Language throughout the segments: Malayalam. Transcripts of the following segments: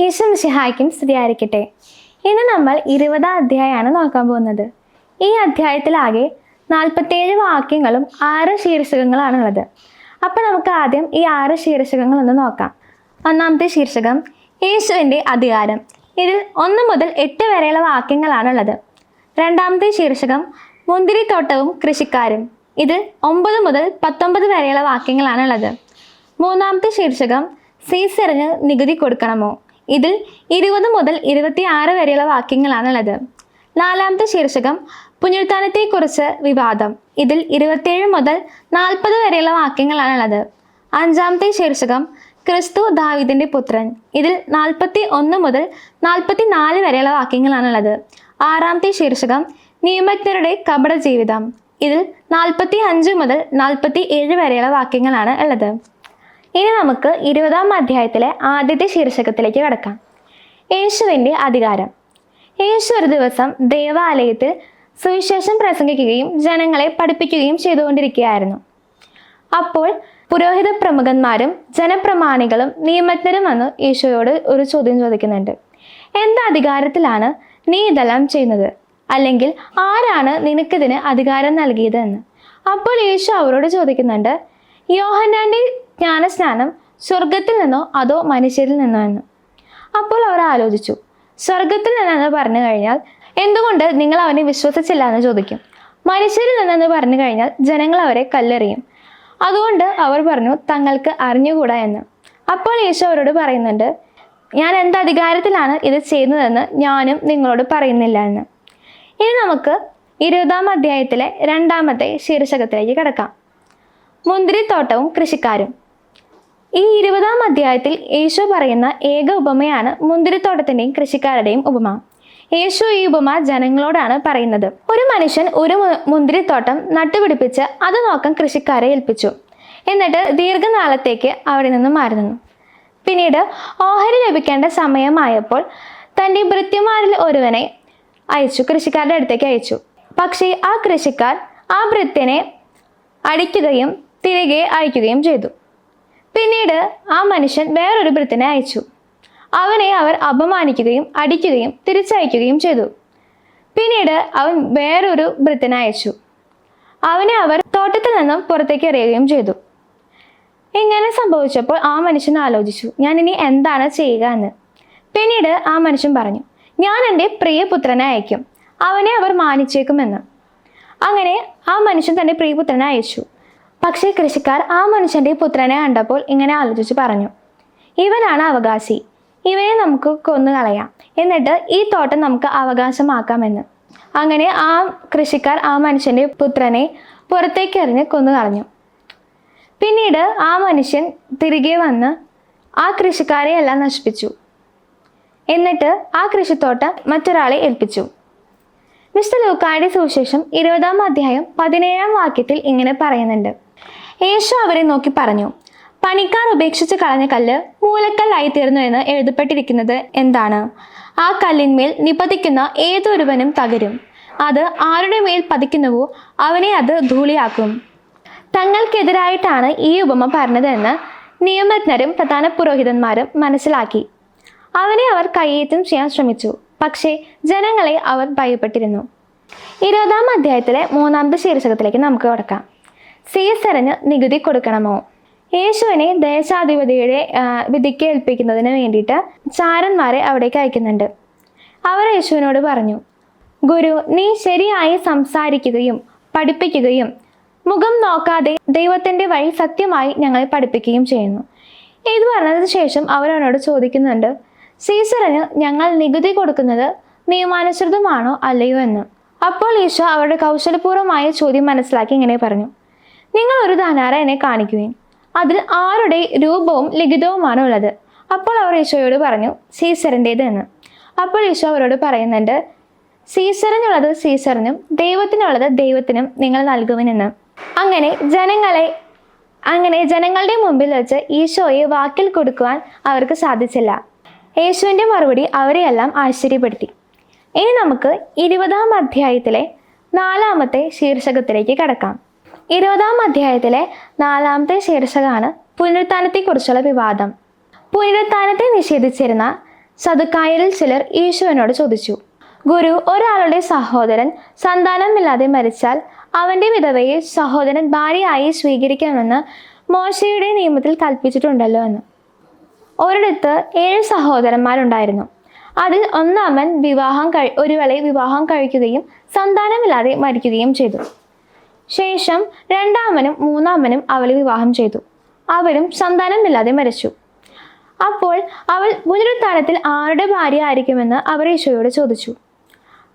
യേശു മിശിഹായ്ക്കും സ്തുതിയായിരിക്കട്ടെ. ഇന്ന് നമ്മൾ ഇരുപതാം അധ്യായമാണ് നോക്കാൻ പോകുന്നത്. ഈ അധ്യായത്തിലാകെ നാൽപ്പത്തേഴ് വാക്യങ്ങളും ആറ് ശീർഷകങ്ങളാണുള്ളത് അപ്പോൾ നമുക്ക് ആദ്യം ഈ ആറ് ശീർഷകങ്ങൾ ഒന്ന് നോക്കാം. ഒന്നാമത്തെ ശീർഷകം യേശുവിന്റെ അധികാരം. ഇതിൽ ഒന്ന് മുതൽ എട്ട് വരെയുള്ള വാക്യങ്ങളാണുള്ളത് രണ്ടാമത്തെ ശീർഷകം മുന്തിരിത്തോട്ടവും കൃഷിക്കാരും. ഇതിൽ ഒമ്പത് മുതൽ പത്തൊമ്പത് വരെയുള്ള വാക്യങ്ങളാണുള്ളത് മൂന്നാമത്തെ ശീർഷകം സീസറിന് നികുതി കൊടുക്കണമോ? ഇതിൽ ഇരുപത് മുതൽ ഇരുപത്തി ആറ് വരെയുള്ള വാക്യങ്ങളാണുള്ളത്. നാലാമത്തെ ശീർഷകം പുനരുത്ഥാനത്തെക്കുറിച്ച് വിവാദം. ഇതിൽ ഇരുപത്തിയേഴ് മുതൽ നാൽപ്പത് വരെയുള്ള വാക്യങ്ങളാണുള്ളത്. അഞ്ചാമത്തെ ശീർഷകം ക്രിസ്തു ദാവിദിന്റെ പുത്രൻ. ഇതിൽ നാൽപ്പത്തി ഒന്ന് മുതൽ നാൽപ്പത്തി നാല് വരെയുള്ള വാക്യങ്ങളാണുള്ളത്. ആറാമത്തെ ശീർഷകം നിയമജ്ഞരുടെ കപട ജീവിതം ഇതിൽ നാൽപ്പത്തി അഞ്ച് മുതൽ നാൽപ്പത്തി ഏഴ് വരെയുള്ള വാക്യങ്ങളാണ് ഉള്ളത്. ഇനി നമുക്ക് ഇരുപതാം അധ്യായത്തിലെ ആദ്യത്തെ ശീർഷകത്തിലേക്ക് കടക്കാം. യേശുവിന്റെ അധികാരം. യേശു ഒരു ദിവസം ദേവാലയത്തിൽ സുവിശേഷം പ്രസംഗിക്കുകയും ജനങ്ങളെ പഠിപ്പിക്കുകയും ചെയ്തുകൊണ്ടിരിക്കുകയായിരുന്നു. അപ്പോൾ പുരോഹിത പ്രമുഖന്മാരും ജനപ്രമാണികളും നിയമജ്ഞരും വന്ന് യേശുവോട് ഒരു ചോദ്യം ചോദിക്കുന്നുണ്ട്. എന്ത് അധികാരത്തിലാണ് നീ ഇതെല്ലാം ചെയ്യുന്നത്? അല്ലെങ്കിൽ ആരാണ് നിനക്കിതിന് അധികാരം നൽകിയത് എന്ന് അപ്പോൾ യേശു അവരോട് ചോദിക്കുന്നുണ്ട് യോഹന്നാന്റെ ജ്ഞാനസ്നാനം സ്വർഗത്തിൽ നിന്നോ അതോ മനുഷ്യരിൽ നിന്നോ എന്ന്. അപ്പോൾ അവർ ആലോചിച്ചു സ്വർഗത്തിൽ നിന്നെന്ന് പറഞ്ഞു കഴിഞ്ഞാൽ എന്തുകൊണ്ട് നിങ്ങൾ അവനെ വിശ്വസിച്ചില്ല എന്ന് ചോദിക്കും? മനുഷ്യരിൽ നിന്നെന്ന് പറഞ്ഞു കഴിഞ്ഞാൽ ജനങ്ങൾ അവരെ കല്ലെറിയും. അതുകൊണ്ട് അവർ പറഞ്ഞു തങ്ങൾക്ക് അറിഞ്ഞുകൂടാ എന്ന്. അപ്പോൾ യേശു അവരോട് പറയുന്നുണ്ട് ഞാൻ എന്ത് അധികാരത്തിലാണ് ഇത് ചെയ്യുന്നതെന്ന് ഞാനും നിങ്ങളോട് പറയുന്നില്ല എന്ന്. ഇനി നമുക്ക് ഇരുപതാം അധ്യായത്തിലെ രണ്ടാമത്തെ ശീർഷകത്തിലേക്ക് കിടക്കാം. മുന്തിരിത്തോട്ടവും കൃഷിക്കാരും. ഈ ഇരുപതാം അധ്യായത്തിൽ യേശു പറയുന്ന ഏക ഉപമയാണ് മുന്തിരിത്തോട്ടത്തിന്റെയും കൃഷിക്കാരുടെയും ഉപമ. യേശു ഈ ഉപമ ജനങ്ങളോടാണ് പറയുന്നത്. ഒരു മനുഷ്യൻ ഒരു മുന്തിരിത്തോട്ടം നട്ടുപിടിപ്പിച്ച് അത് നോക്കാൻ കൃഷിക്കാരെ ഏൽപ്പിച്ചു. എന്നിട്ട് ദീർഘനാളത്തേക്ക് അവിടെ നിന്ന് മാറി നിന്നു. പിന്നീട് ഓഹരി ലഭിക്കേണ്ട സമയമായപ്പോൾ തന്റെ ഭൃത്യന്മാരിൽ ഒരുവനെ അയച്ചു കൃഷിക്കാരുടെ അടുത്തേക്ക് അയച്ചു. പക്ഷേ ആ കൃഷിക്കാർ ആ ഭൃത്യനെ അടിക്കുകയും തിരികെ അയക്കുകയും ചെയ്തു. പിന്നീട് ആ മനുഷ്യൻ വേറൊരു ഭൃത്തിനെ അയച്ചു. അവനെ അവർ അപമാനിക്കുകയും അടിക്കുകയും തിരിച്ചയക്കുകയും ചെയ്തു. പിന്നീട് അവൻ വേറൊരു ഭൃത്തിനെ അയച്ചു. അവനെ അവർ തോട്ടത്തിൽ നിന്നും പുറത്തേക്ക് എറിയുകയും ചെയ്തു. ഇങ്ങനെ സംഭവിച്ചപ്പോൾ ആ മനുഷ്യൻ ആലോചിച്ചു ഞാൻ ഇനി എന്താണ് ചെയ്യുക എന്ന്? പിന്നീട് ആ മനുഷ്യൻ പറഞ്ഞു ഞാൻ എന്റെ പ്രിയപുത്രനെ അയക്കും. അവനെ അവർ മാനിച്ചേക്കുമെന്ന്. അങ്ങനെ ആ മനുഷ്യൻ തന്റെ പ്രിയപുത്രനെ അയച്ചു. പക്ഷേ കൃഷിക്കാർ ആ മനുഷ്യന്റെ പുത്രനെ കണ്ടപ്പോൾ ഇങ്ങനെ ആലോചിച്ച് പറഞ്ഞു ഇവനാണ് അവകാശി. ഇവനെ നമുക്ക് കൊന്നു കളയാം. എന്നിട്ട് ഈ തോട്ടം നമുക്ക് അവകാശമാക്കാമെന്ന്. അങ്ങനെ ആ കൃഷിക്കാർ ആ മനുഷ്യന്റെ പുത്രനെ പുറത്തേക്ക് എറിഞ്ഞ് കൊന്നുകളഞ്ഞു പിന്നീട് ആ മനുഷ്യൻ തിരികെ വന്ന് ആ കൃഷിക്കാരെ എല്ലാം നശിപ്പിച്ചു. എന്നിട്ട് ആ കൃഷിത്തോട്ടം മറ്റൊരാളെ ഏൽപ്പിച്ചു. മിസ്റ്റർ ലൂക്കായുടെ സുവിശേഷം ഇരുപതാം അധ്യായം പതിനേഴാം വാക്യത്തിൽ ഇങ്ങനെ പറയുന്നുണ്ട്. യേശു അവരെ നോക്കി പറഞ്ഞു പണിക്കാർ ഉപേക്ഷിച്ച് കളഞ്ഞ കല്ല് മൂലക്കല്ലായി തീർന്നു എന്ന് എഴുതപ്പെട്ടിരിക്കുന്നത് എന്താണ്? ആ കല്ലിന്മേൽ നിപതിക്കുന്ന ഏതൊരുവനും തകരും. അത് ആരുടെ മേൽ പതിക്കുന്നുവോ അവനെ അത് ധൂളിയാക്കും. തങ്ങൾക്കെതിരായിട്ടാണ് ഈ ഉപമ പറഞ്ഞതെന്ന് നിയമജ്ഞരും പ്രധാന പുരോഹിതന്മാരും മനസ്സിലാക്കി. അവനെ അവർ കയ്യേറ്റം ചെയ്യാൻ ശ്രമിച്ചു പക്ഷേ ജനങ്ങളെ അവർ ഭയപ്പെട്ടിരുന്നു. ഇരുപതാം അധ്യായത്തിലെ മൂന്നാമത്തെ ശീർഷകത്തിലേക്ക് നമുക്ക് കടക്കാം. സീസറിന് നികുതി കൊടുക്കണമോ? യേശുവിനെ ദേശാധിപതിയുടെ വിധിക്ക് ഏൽപ്പിക്കുന്നതിന് വേണ്ടിയിട്ട് ചാരന്മാരെ അവിടേക്ക് അയക്കുന്നുണ്ട്. അവർ യേശുവിനോട് പറഞ്ഞു ഗുരു നീ ശരിയായി സംസാരിക്കുകയും പഠിപ്പിക്കുകയും മുഖം നോക്കാതെ ദൈവത്തിന്റെ വഴി സത്യമായി ഞങ്ങളെ പഠിപ്പിക്കുകയും ചെയ്യുന്നു. ഇത് പറഞ്ഞതിന് ശേഷം അവരവനോട് ചോദിക്കുന്നുണ്ട് സീസറിന് ഞങ്ങൾ നികുതി കൊടുക്കുന്നത് നിയമാനുസൃതമാണോ അല്ലയോ എന്ന്? അപ്പോൾ ഈശോ അവരുടെ കൗശലപൂർവമായ ചോദ്യം മനസ്സിലാക്കി ഇങ്ങനെ പറഞ്ഞു നിങ്ങൾ ഒരു ധനാര എന്നെ കാണിക്കുകയും അതിൽ ആരുടെ രൂപവും ലിഖിതവുമാണ് ഉള്ളത് അപ്പോൾ അവർ ഈശോയോട് പറഞ്ഞു സീസറിന്റേത് എന്ന് അപ്പോൾ ഈശോ അവരോട് പറയുന്നുണ്ട് സീസറിനുള്ളത് സീസറിനും ദൈവത്തിനുള്ളത് ദൈവത്തിനും നിങ്ങൾ നൽകുവിനെന്ന്. അങ്ങനെ ജനങ്ങളെ അങ്ങനെ ജനങ്ങളുടെ മുമ്പിൽ വെച്ച് ഈശോയെ വാക്കിൽ കൊടുക്കുവാൻ അവർക്ക് സാധിച്ചില്ല. യേശുവിന്റെ മറുപടി അവരെയെല്ലാം ആശ്ചര്യപ്പെടുത്തി. ഇനി നമുക്ക് ഇരുപതാം അധ്യായത്തിലെ നാലാമത്തെ ശീർഷകത്തിലേക്ക് കടക്കാം. ഇരുപതാം അധ്യായത്തിലെ നാലാമത്തെ ശീർഷകമാണ് പുനരുത്ഥാനത്തെക്കുറിച്ചുള്ള വിവാദം. പുനരുത്ഥാനത്തെ നിഷേധിച്ചിരുന്ന സതുക്കായലിൽ ചിലർ ഈശുവിനോട് ചോദിച്ചു ഗുരു ഒരാളുടെ സഹോദരൻ സന്താനമില്ലാതെ മരിച്ചാൽ അവന്റെ വിധവയെ സഹോദരൻ ഭാര്യയായി സ്വീകരിക്കണമെന്ന് മോശയുടെ നിയമത്തിൽ കൽപ്പിച്ചിട്ടുണ്ടല്ലോ എന്ന്. ഒരിടത്ത് ഏഴ് സഹോദരന്മാരുണ്ടായിരുന്നു. അതിൽ ഒന്നാമൻ വിവാഹം കഴി ഒരു വേള വിവാഹം കഴിക്കുകയും സന്താനമില്ലാതെ മരിക്കുകയും ചെയ്തു. ശേഷം രണ്ടാമനും മൂന്നാമനും അവളെ വിവാഹം ചെയ്തു. അവരും സന്താനമില്ലാതെ മരിച്ചു. അപ്പോൾ അവൾ പുനരുത്ഥാനത്തിൽ ആരുടെ ഭാര്യ ആയിരിക്കുമെന്ന് അവർ ഈശോയോട് ചോദിച്ചു.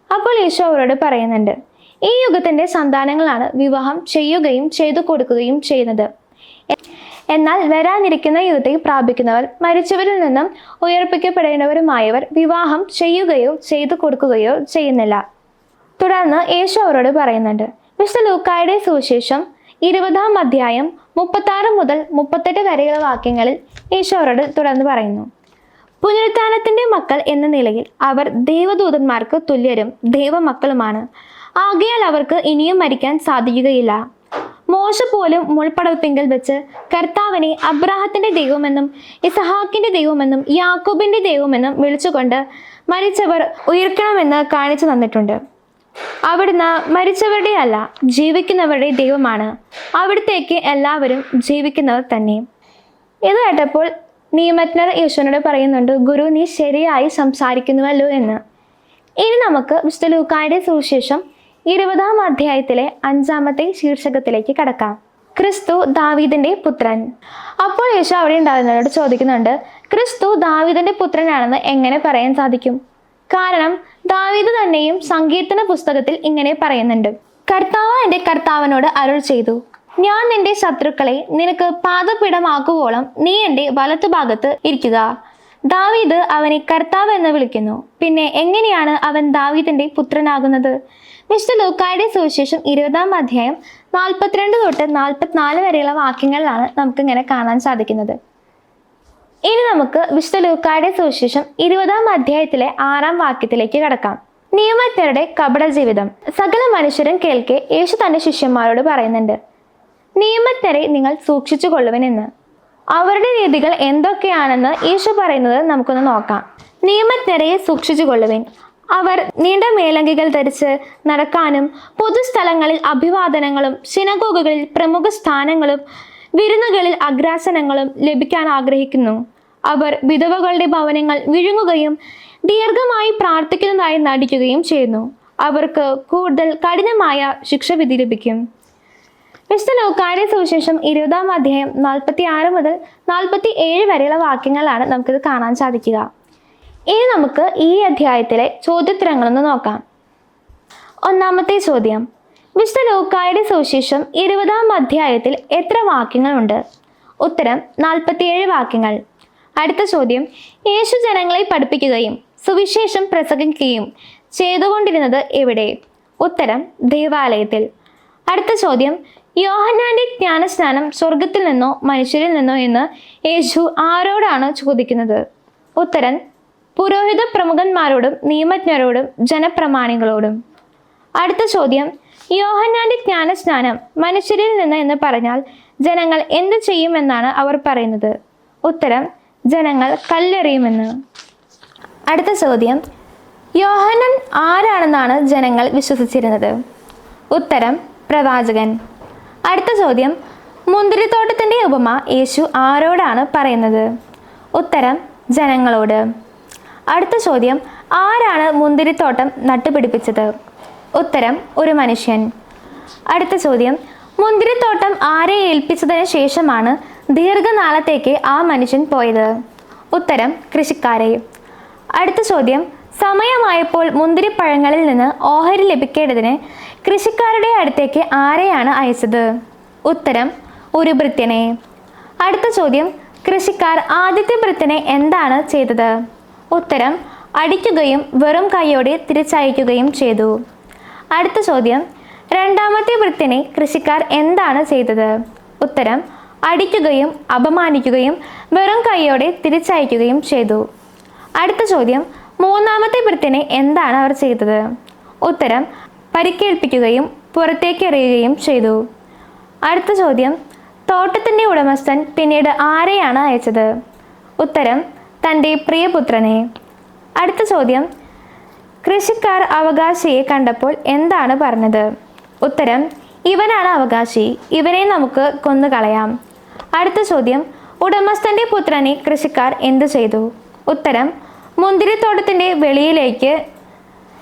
അപ്പോൾ ഈശോ അവരോട് പറയുന്നുണ്ട് ഈ യുഗത്തിന്റെ സന്താനങ്ങളാണ് വിവാഹം ചെയ്യുകയും ചെയ്തു കൊടുക്കുകയും ചെയ്യുന്നത്. എന്നാൽ വരാനിരിക്കുന്ന യുഗത്തെ പ്രാപിക്കുന്നവർ മരിച്ചവരിൽ നിന്നും ഉയർപ്പിക്കപ്പെടേണ്ടവരുമായവർ വിവാഹം ചെയ്യുകയോ ചെയ്തു കൊടുക്കുകയോ ചെയ്യുന്നില്ല. തുടർന്ന് യേശു അവരോട് പറയുന്നുണ്ട് വിശുദ്ധ ലൂക്കായുടെ സുവിശേഷം ഇരുപതാം അധ്യായം മുപ്പത്താറ് മുതൽ മുപ്പത്തെട്ട് വരെയുള്ള വാക്യങ്ങളിൽ ഈശോറോട് തുടർന്ന് പറയുന്നു. പുനരുത്ഥാനത്തിന്റെ മക്കൾ എന്ന നിലയിൽ അവർ ദൈവദൂതന്മാർക്ക് തുല്യരും ദൈവമക്കളുമാണ്. ആകയാൽ അവർക്ക് ഇനിയും മരിക്കാൻ സാധിക്കുകയില്ല. മോശ പോലും മുൾപ്പടവപ്പിങ്കൽ വെച്ച് കർത്താവിനെ അബ്രാഹത്തിന്റെ ദൈവമെന്നും ഇസഹാക്കിന്റെ ദൈവമെന്നും യാക്കോബിന്റെ ദൈവമെന്നും വിളിച്ചുകൊണ്ട് മരിച്ചവർ ഉയർക്കണമെന്ന് കാണിച്ചു തന്നിട്ടുണ്ട്. അവിടുന്ന് മരിച്ചവരുടെ അല്ല ജീവിക്കുന്നവരുടെ ദൈവമാണ്. അവിടത്തേക്ക് എല്ലാവരും ജീവിക്കുന്നവർ തന്നെ. ഇത് കേട്ടപ്പോൾ നിയമജ്ഞർ യേശുവിനോട് പറയുന്നുണ്ട് ഗുരു നീ ശരിയായി സംസാരിക്കുന്നുവല്ലോ എന്ന്. ഇനി നമുക്ക് വിശുദ്ധ ലൂക്കായുടെ സുവിശേഷം ഇരുപതാം അധ്യായത്തിലെ അഞ്ചാമത്തെ ശീർഷകത്തിലേക്ക് കടക്കാം. ക്രിസ്തു ദാവീദിന്റെ പുത്രൻ. അപ്പോൾ യേശു അവിടെ ഉണ്ടാകുന്നവരോട് ചോദിക്കുന്നുണ്ട് ക്രിസ്തു ദാവീദിന്റെ പുത്രനാണെന്ന് എങ്ങനെ പറയാൻ സാധിക്കും? കാരണം ദാവീദ് തന്നെയും സങ്കീർത്തന പുസ്തകത്തിൽ ഇങ്ങനെ പറയുന്നുണ്ട്. കർത്താവ് എന്റെ കർത്താവിനോട് അരുൾ ചെയ്തു. ഞാൻ നിന്റെ ശത്രുക്കളെ നിനക്ക് പാദപീഠമാക്കുവോളം നീ എന്റെ വലത്തുഭാഗത്ത് ഇരിക്കുക. ദാവീദ് അവനെ കർത്താവ് എന്ന് വിളിക്കുന്നു. പിന്നെ എങ്ങനെയാണ് അവൻ ദാവീദിന്റെ പുത്രനാകുന്നത്? മിസ്റ്റർ ലൂക്കായുടെ സുവിശേഷം ഇരുപതാം അധ്യായം നാൽപ്പത്തിരണ്ട് തൊട്ട് നാൽപ്പത്തിനാല് വരെയുള്ള വാക്യങ്ങളിലാണ് നമുക്കിങ്ങനെ കാണാൻ സാധിക്കുന്നത്. ഇനി നമുക്ക് വിശുദ്ധ ലൂക്കായുടെ സുവിശേഷം ഇരുപതാം അധ്യായത്തിലെ ആറാം വാക്യത്തിലേക്ക് കടക്കാം. നിയമജ്ഞരുടെ കപട ജീവിതം. സകല മനുഷ്യരും കേൾക്കെ യേശു തന്റെ ശിഷ്യന്മാരോട് പറയുന്നുണ്ട് നിയമജ്ഞരെ നിങ്ങൾ സൂക്ഷിച്ചു കൊള്ളുവനെന്ന് അവരുടെ രീതികൾ എന്തൊക്കെയാണെന്ന് യേശു പറയുന്നത് നമുക്കൊന്ന് നോക്കാം. നിയമജ്ഞരെ സൂക്ഷിച്ചു കൊള്ളുവൻ അവർ നീണ്ട മേലങ്കികൾ ധരിച്ച് നടക്കാനും പൊതുസ്ഥലങ്ങളിൽ അഭിവാദനങ്ങളും സിനഗോഗുകളിൽ പ്രമുഖ സ്ഥാനങ്ങളും വിരുന്നുകളിൽ അഗ്രാസനങ്ങളും ലഭിക്കാൻ ആഗ്രഹിക്കുന്നു. അവർ വിധവകളുടെ ഭവനങ്ങൾ വിഴുങ്ങുകയും ദീർഘമായി പ്രാർത്ഥിക്കുന്നതായി നടിക്കുകയും ചെയ്യുന്നു. അവർക്ക് കൂടുതൽ കഠിനമായ ശിക്ഷ വിധി ലഭിക്കും. വിശുദ്ധ കാര്യ സുവിശേഷം ഇരുപതാം അധ്യായം നാൽപ്പത്തി ആറ് മുതൽ നാൽപ്പത്തി ഏഴ് വരെയുള്ള വാക്യങ്ങളാണ് നമുക്കിത് കാണാൻ സാധിക്കുക. ഇനി നമുക്ക് ഈ അധ്യായത്തിലെ ചോദ്യോത്തരങ്ങളൊന്ന് നോക്കാം. ഒന്നാമത്തെ ചോദ്യം. വിശുദ്ധ ലോകായുടെ സുവിശേഷം ഇരുപതാം അധ്യായത്തിൽ എത്ര വാക്യങ്ങളുണ്ട്? ഉത്തരം നാൽപ്പത്തിയേഴ് വാക്യങ്ങൾ. അടുത്ത ചോദ്യം. യേശു ജനങ്ങളെ പഠിപ്പിക്കുകയും സുവിശേഷം പ്രസംഗിക്കുകയും ചെയ്തുകൊണ്ടിരുന്നത് എവിടെ? ഉത്തരം ദേവാലയത്തിൽ. അടുത്ത ചോദ്യം. യോഹന്നാന്റെ ജ്ഞാനസ്നാനം സ്വർഗത്തിൽ നിന്നോ മനുഷ്യരിൽ നിന്നോ എന്ന് യേശു ആരോടാണ് ചോദിക്കുന്നത്? ഉത്തരം പുരോഹിത പ്രമുഖന്മാരോടും നിയമജ്ഞരോടും ജനപ്രമാണികളോടും. അടുത്ത ചോദ്യം. യോഹന്നാന്റെ ജ്ഞാനസ്നാനം മനുഷ്യരിൽ നിന്ന് എന്ന് പറഞ്ഞാൽ ജനങ്ങൾ എന്ത് ചെയ്യുമെന്നാണ് അവർ പറയുന്നത്? ഉത്തരം ജനങ്ങൾ കല്ലെറിയുമെന്ന്. അടുത്ത ചോദ്യം. യോഹനൻ ആരാണെന്നാണ് ജനങ്ങൾ വിശ്വസിച്ചിരുന്നത്? ഉത്തരം പ്രവാചകൻ. അടുത്ത ചോദ്യം. മുന്തിരിത്തോട്ടത്തിന്റെ ഉപമ യേശു ആരോടാണ് പറയുന്നത്? ഉത്തരം ജനങ്ങളോട്. അടുത്ത ചോദ്യം. ആരാണ് മുന്തിരിത്തോട്ടം നട്ടുപിടിപ്പിച്ചത്? ഉത്തരം ഒരു മനുഷ്യൻ. അടുത്ത ചോദ്യം. മുന്തിരിത്തോട്ടം ആരെ ഏൽപ്പിച്ചതിന് ശേഷമാണ് ദീർഘനാളത്തേക്ക് ആ മനുഷ്യൻ പോയത്. ഉത്തരം കൃഷിക്കാരെ. അടുത്ത ചോദ്യം സമയമായപ്പോൾ മുന്തിരിപ്പഴങ്ങളിൽ നിന്ന് ഓഹരി ലഭിക്കേണ്ടതിന് കൃഷിക്കാരുടെ അടുത്തേക്ക് ആരെയാണ് അയച്ചത്? ഉത്തരം ഒരു ഭൃത്യനെ. അടുത്ത ചോദ്യം കൃഷിക്കാർ ആദ്യത്തെ ഭൃത്യനെ എന്താണ് ചെയ്തത്? ഉത്തരം അടിക്കുകയും വെറും കൈയോടെ തിരിച്ചയക്കുകയും ചെയ്തു. അടുത്ത ചോദ്യം രണ്ടാമത്തെ വൃത്തിനെ കൃഷിക്കാർ എന്താണ് ചെയ്തത്? ഉത്തരം അടിക്കുകയും അപമാനിക്കുകയും വെറും കൈയോടെ തിരിച്ചയക്കുകയും ചെയ്തു. അടുത്ത ചോദ്യം മൂന്നാമത്തെ ഭൃത്യനെ എന്താണ് അവർ ചെയ്തത്? ഉത്തരം പരിക്കേൽപ്പിക്കുകയും പുറത്തേക്ക് എറിയുകയും ചെയ്തു. അടുത്ത ചോദ്യം തോട്ടത്തിന്റെ ഉടമസ്ഥൻ പിന്നീട് ആരെയാണ് അയച്ചത്? ഉത്തരം തന്റെ പ്രിയപുത്രനെ. അടുത്ത ചോദ്യം കൃഷിക്കാർ അവകാശിയെ കണ്ടപ്പോൾ എന്താണ് പറഞ്ഞത്? ഉത്തരം ഇവനാണ് അവകാശി. ഇവനെ നമുക്ക് കൊന്നുകളയാം. അടുത്ത ചോദ്യം. ഉടമസ്ഥന്റെ പുത്രനെ കൃഷിക്കാർ എന്തു ചെയ്തു? ഉത്തരം മുന്തിരിത്തോട്ടത്തിന്റെ വെളിയിലേക്ക്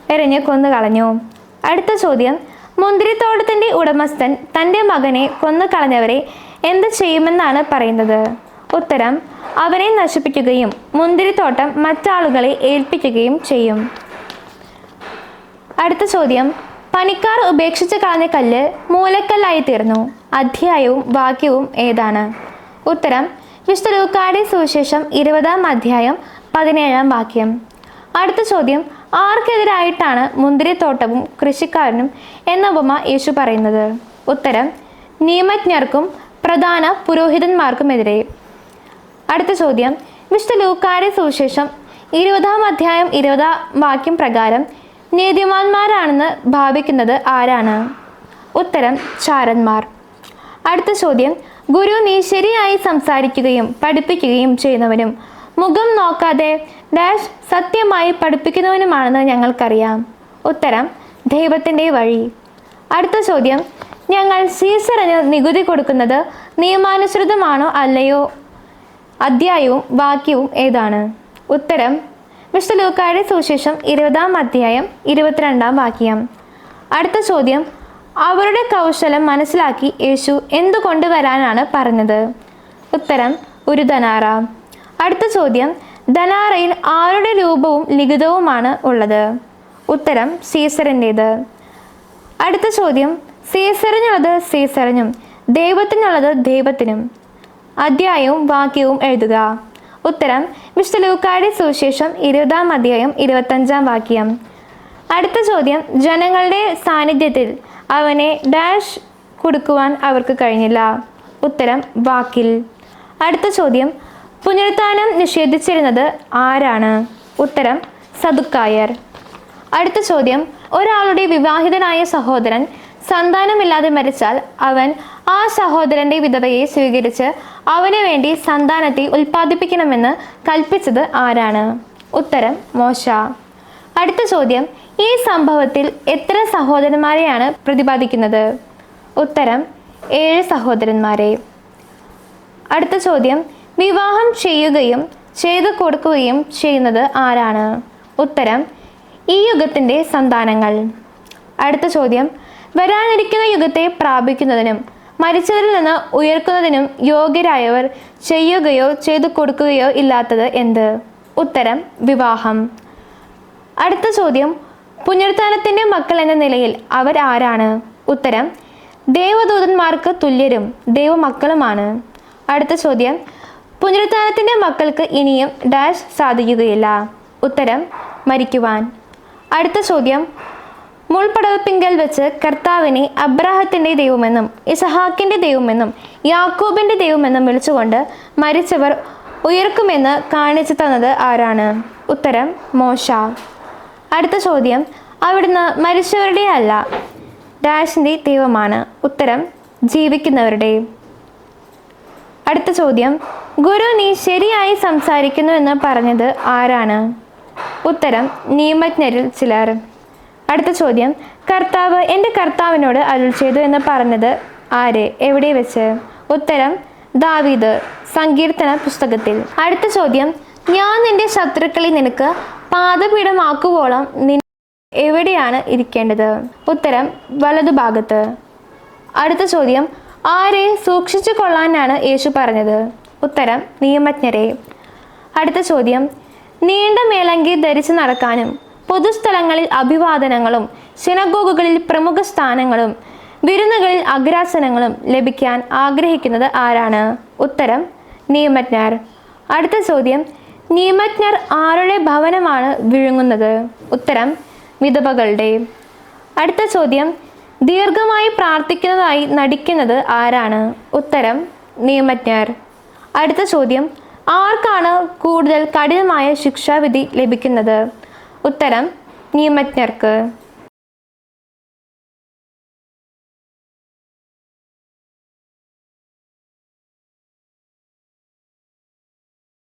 എറിഞ്ഞ് കൊന്നു കളഞ്ഞു അടുത്ത ചോദ്യം മുന്തിരിത്തോട്ടത്തിന്റെ ഉടമസ്ഥൻ തന്റെ മകനെ കൊന്നു കളഞ്ഞവരെ എന്ത് ചെയ്യുമെന്നാണ് പറയുന്നത്? ഉത്തരം അവനെ നശിപ്പിക്കുകയും മുന്തിരിത്തോട്ടം മറ്റാളുകളെ ഏൽപ്പിക്കുകയും ചെയ്യും. അടുത്ത ചോദ്യം പണിക്കാർ ഉപേക്ഷിച്ച് കളഞ്ഞ കല്ല് മൂലക്കല്ലായി തീർന്നു. അധ്യായവും വാക്യവും ഏതാണ്? ഉത്തരം വിശുദ്ധ ലൂക്കായുടെ സുവിശേഷം ഇരുപതാം അധ്യായം പതിനേഴാം വാക്യം. അടുത്ത ചോദ്യം ആർക്കെതിരായിട്ടാണ് മുന്തിരിത്തോട്ടവും കൃഷിക്കാരനും എന്ന ഉപമ യേശു പറയുന്നത്? ഉത്തരം നിയമജ്ഞർക്കും പ്രധാന പുരോഹിതന്മാർക്കുമെതിരെ. അടുത്ത ചോദ്യം വിശുദ്ധ ലൂക്കായുടെ സുവിശേഷം ഇരുപതാം അധ്യായം ഇരുപതാം വാക്യം പ്രകാരം നീതിമാന്മാരാണെന്ന് ഭാവിക്കുന്നത് ആരാണ്? ഉത്തരം ചാരന്മാർ. അടുത്ത ചോദ്യം. ഗുരു നീ ശരിയായി സംസാരിക്കുകയും പഠിപ്പിക്കുകയും ചെയ്യുന്നവനും മുഖം നോക്കാതെ ഡാഷ് സത്യമായി പഠിപ്പിക്കുന്നവനുമാണെന്ന് ഞങ്ങൾക്കറിയാം. ഉത്തരം ദൈവത്തിന്റെ വഴി. അടുത്ത ചോദ്യം. ഞങ്ങൾ സീസറിന് നികുതി കൊടുക്കുന്നത് നിയമാനുസൃതമാണോ അല്ലയോ? അധ്യായവും വാക്യവും ഏതാണ്? ഉത്തരം വിശുദ്ധ ലൂക്കായുടെ സുവിശേഷം ഇരുപതാം അധ്യായം ഇരുപത്തിരണ്ടാം വാക്യം. അടുത്ത ചോദ്യം. അവരുടെ കൗശലം മനസ്സിലാക്കി യേശു എന്തു കൊണ്ടുവരാനാണ് പറഞ്ഞത്? ഉത്തരം ഒരു ധനാറ. അടുത്ത ചോദ്യം ധനാറയിൽ ആരുടെ രൂപവും ലിഖിതവുമാണ് ഉള്ളത്? ഉത്തരം സീസറിന്റേത്. അടുത്ത ചോദ്യം സീസറിനുള്ളത് സീസറിനും ദൈവത്തിനുള്ളത് ദൈവത്തിനും. അധ്യായവും വാക്യവും എഴുതുക. ഉത്തരം മിസ്റ്റർ ലൂക്കാടി സുവിശേഷം ഇരുപതാം അധ്യായം ഇരുപത്തഞ്ചാം വാക്യം. അടുത്ത ചോദ്യം ജനങ്ങളുടെ സാന്നിധ്യത്തിൽ അവനെ ഡാഷ് കൊടുക്കുവാൻ അവർക്ക് കഴിഞ്ഞില്ല. ഉത്തരം വാക്കിൽ. അടുത്ത ചോദ്യം പുനരുത്ഥാനം നിഷേധിച്ചിരുന്നത് ആരാണ്? ഉത്തരം സദുക്കായർ. അടുത്ത ചോദ്യം ഒരാളുടെ വിവാഹിതനായ സഹോദരൻ സന്താനമില്ലാതെ മരിച്ചാൽ അവൻ ആ സഹോദരന്റെ വിധവയെ സ്വീകരിച്ച് അവന് വേണ്ടി സന്താനത്തെ ഉൽപ്പാദിപ്പിക്കണമെന്ന് കൽപ്പിച്ചത് ആരാണ്? ഉത്തരം മോശ. അടുത്ത ചോദ്യം ഈ സംഭവത്തിൽ എത്ര സഹോദരന്മാരെയാണ് പ്രതിപാദിക്കുന്നത്? ഉത്തരം ഏഴ് സഹോദരന്മാരെ. അടുത്ത ചോദ്യം വിവാഹം ചെയ്യുകയും ചെയ്തു കൊടുക്കുകയും ചെയ്യുന്നത് ആരാണ്? ഉത്തരം ഈ യുഗത്തിന്റെ സന്താനങ്ങൾ. അടുത്ത ചോദ്യം വരാനിരിക്കുന്ന യുഗത്തെ പ്രാപിക്കുന്നതിനും മരിച്ചവരിൽ നിന്ന് ഉയർക്കുന്നതിനും യോഗ്യരായവർ ചെയ്യുകയോ ചെയ്തു കൊടുക്കുകയോ ഇല്ലാത്തത് എന്ത്? ഉത്തരം വിവാഹം. അടുത്ത ചോദ്യം പുനരുത്ഥാനത്തിന്റെ മക്കൾ എന്ന നിലയിൽ അവർ ആരാണ്? ഉത്തരം ദേവദൂതന്മാർക്ക് തുല്യരും ദൈവമക്കളുമാണ്. അടുത്ത ചോദ്യം പുനരുത്ഥാനത്തിന്റെ മക്കൾക്ക് ഇനിയും ഡാഷ് സാധിക്കുകയില്ല. ഉത്തരം മരിക്കുവാൻ. അടുത്ത ചോദ്യം മുൾപടവപ്പിങ്കൽ വെച്ച് കർത്താവിനെ അബ്രാഹത്തിന്റെ ദൈവമെന്നും ഇസഹാക്കിന്റെ ദൈവമെന്നും യാക്കോബിന്റെ ദൈവമെന്നും വിളിച്ചുകൊണ്ട് മരിച്ചവർ ഉയർക്കുമെന്ന് കാണിച്ചു തന്നത് ആരാണ്? ഉത്തരം മോശ. അടുത്ത ചോദ്യം. അവിടുന്ന് മരിച്ചവരുടെ അല്ല. ഡാഷിന്റെ ദൈവമാണ്. ഉത്തരം ജീവിക്കുന്നവരുടെ. അടുത്ത ചോദ്യം. ഗുരു നീ ശരിയായി സംസാരിക്കുന്നു എന്ന് പറഞ്ഞത് ആരാണ്? ഉത്തരം നിയമജ്ഞരിൽ ചിലർ. അടുത്ത ചോദ്യം. കർത്താവ് എന്റെ കർത്താവിനോട് അരുൾ ചെയ്തു എന്ന് പറഞ്ഞത് ആര്? എവിടെ വെച്ച്? ഉത്തരം ദാവീദ് സങ്കീർത്തന പുസ്തകത്തിൽ. അടുത്ത ചോദ്യം. ഞാൻ നിന്റെ ശത്രുക്കളെ നിനക്ക് പാദപീഠമാക്കുവോളം നിൻ എവിടെയാണ് ഇരിക്കേണ്ടത്? ഉത്തരം വലതുഭാഗത്ത് അടുത്ത ചോദ്യം ആരെ സൂക്ഷിച്ചു കൊള്ളാനാണ് യേശു പറഞ്ഞത്? ഉത്തരം നിയമജ്ഞരെ. അടുത്ത ചോദ്യം നീണ്ട മേലങ്കി ധരിച്ചു നടക്കാനും പൊതുസ്ഥലങ്ങളിൽ അഭിവാദനങ്ങളും സിനഗോഗുകളിൽ പ്രമുഖ സ്ഥാനങ്ങളും വിരുന്നുകളിൽ അഗ്രാസനങ്ങളും ലഭിക്കാൻ ആഗ്രഹിക്കുന്നത് ആരാണ്? ഉത്തരം നിയമജ്ഞർ. അടുത്ത ചോദ്യം നിയമജ്ഞർ ആരുടെ ഭവനമാണ് വിഴുങ്ങുന്നത്? ഉത്തരം വിധവകളുടെ. അടുത്ത ചോദ്യം ദീർഘമായി പ്രാർത്ഥിക്കുന്നതായി നടിക്കുന്നത് ആരാണ്? ഉത്തരം നിയമജ്ഞർ. അടുത്ത ചോദ്യം ആർക്കാണ് കൂടുതൽ കഠിനമായ ശിക്ഷാവിധി ലഭിക്കുന്നത്? ഉത്തരം നിയമജ്ഞർക്ക്.